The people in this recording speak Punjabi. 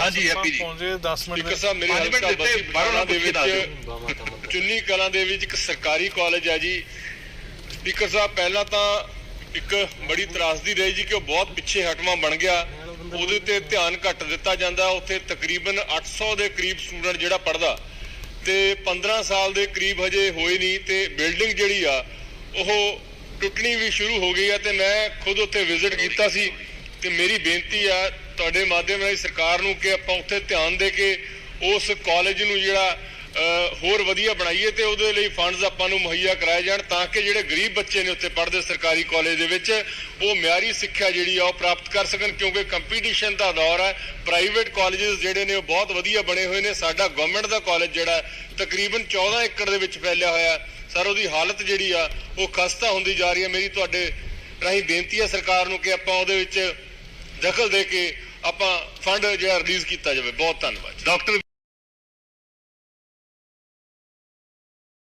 ਹਾਂਜੀ ਹੈਪੀ ਜੀ। ਪਹੁੰਚੇ 10 ਮਿੰਟ ਸਪੀਕਰ ਸਾਹਿਬ ਮੇਰੇ ਹਲਕਾ ਬਸੀ ਬਾਰਾਂ ਦੇ ਵਿੱਚ ਚੁੰਨੀ ਕਲਾਂ ਦੇ ਵਿੱਚ ਇੱਕ ਸਰਕਾਰੀ ਕਾਲਜ ਹੈ ਜੀ। ਸਪੀਕਰ ਸਾਹਿਬ ਪਹਿਲਾਂ ਤਾਂ ਇੱਕ ਬੜੀ ਤਰਾਸਦੀ ਰਹੀ ਜੀ ਕਿ ਉਹ ਬਹੁਤ ਪਿੱਛੇ ਹਟਵਾ ਬਣ ਗਿਆ। ਉਹਦੇ ਤੇ ਧਿਆਨ ਘੱਟ ਦਿੱਤਾ ਜਾਂਦਾ। ਉੱਥੇ ਤਕਰੀਬਨ 800 ਦੇ ਕਰੀਬ ਸਟੂਡੈਂਟ ਜਿਹੜਾ ਪੜਦਾ ਤੇ 15 ਸਾਲ ਦੇ ਕਰੀਬ ਹਜੇ ਹੋਏ ਨਹੀਂ ਤੇ ਬਿਲਡਿੰਗ ਜਿਹੜੀ ਆ ਉਹ ਟੁੱਟਣੀ ਵੀ ਸ਼ੁਰੂ ਹੋ ਗਈ ਆ ਤੇ ਮੈਂ ਖੁਦ ਉੱਥੇ ਵਿਜ਼ਿਟ ਕੀਤਾ ਸੀ। ਤੇ ਮੇਰੀ ਬੇਨਤੀ ਆ ਤੁਹਾਡੇ ਮਾਧਿਅਮ ਰਾਹੀਂ ਸਰਕਾਰ ਨੂੰ ਕਿ ਆਪਾਂ ਉੱਥੇ ਧਿਆਨ ਦੇ ਕੇ ਉਸ ਕਾਲਜ ਨੂੰ ਜਿਹੜਾ ਹੋਰ ਵਧੀਆ ਬਣਾਈਏ ਤੇ ਉਹਦੇ ਲਈ ਫੰਡਸ ਆਪਾਂ ਨੂੰ ਮੁਹੱਈਆ ਕਰਾਏ ਜਾਣ ਤਾਂ ਕਿ ਜਿਹੜੇ ਗਰੀਬ ਬੱਚੇ ਨੇ ਉੱਥੇ ਪੜ੍ਹਦੇ ਸਰਕਾਰੀ ਕਾਲਜ ਦੇ ਵਿੱਚ, ਉਹ ਮਿਆਰੀ ਸਿੱਖਿਆ ਜਿਹੜੀ ਆ ਉਹ ਪ੍ਰਾਪਤ ਕਰ ਸਕਣ ਕਿਉਂਕਿ ਕੰਪੀਟੀਸ਼ਨ ਦਾ ਦੌਰ ਹੈ ਪ੍ਰਾਈਵੇਟ ਕਾਲਜਸ ਜਿਹੜੇ ਨੇ ਉਹ ਬਹੁਤ ਵਧੀਆ ਬਣੇ ਹੋਏ ਨੇ, ਸਾਡਾ ਗਵਰਨਮੈਂਟ ਦਾ ਕਾਲਜ ਜਿਹੜਾ ਤਕਰੀਬਨ 14 ਏਕੜ ਦੇ ਵਿੱਚ ਫੈਲਿਆ ਹੋਇਆ, ਸਰ ਉਹਦੀ ਹਾਲਤ ਜਿਹੜੀ ਆ ਉਹ ਖਸਤਾ ਹੁੰਦੀ ਜਾ ਰਹੀ ਹੈ ਮੇਰੀ ਤੁਹਾਡੇ ਰਾਹੀਂ ਬੇਨਤੀ ਹੈ ਸਰਕਾਰ ਨੂੰ ਕਿ ਆਪਾਂ ਉਹਦੇ ਵਿੱਚ ਦਖਲ ਦੇ ਕੇ ਆਪਾਂ ਫੰਡ ਜਿਹੜਾ ਰਿਲੀਜ਼ ਕੀਤਾ ਜਾਵੇ ਬਹੁਤ ਧੰਨਵਾਦ ਡਾਕਟਰ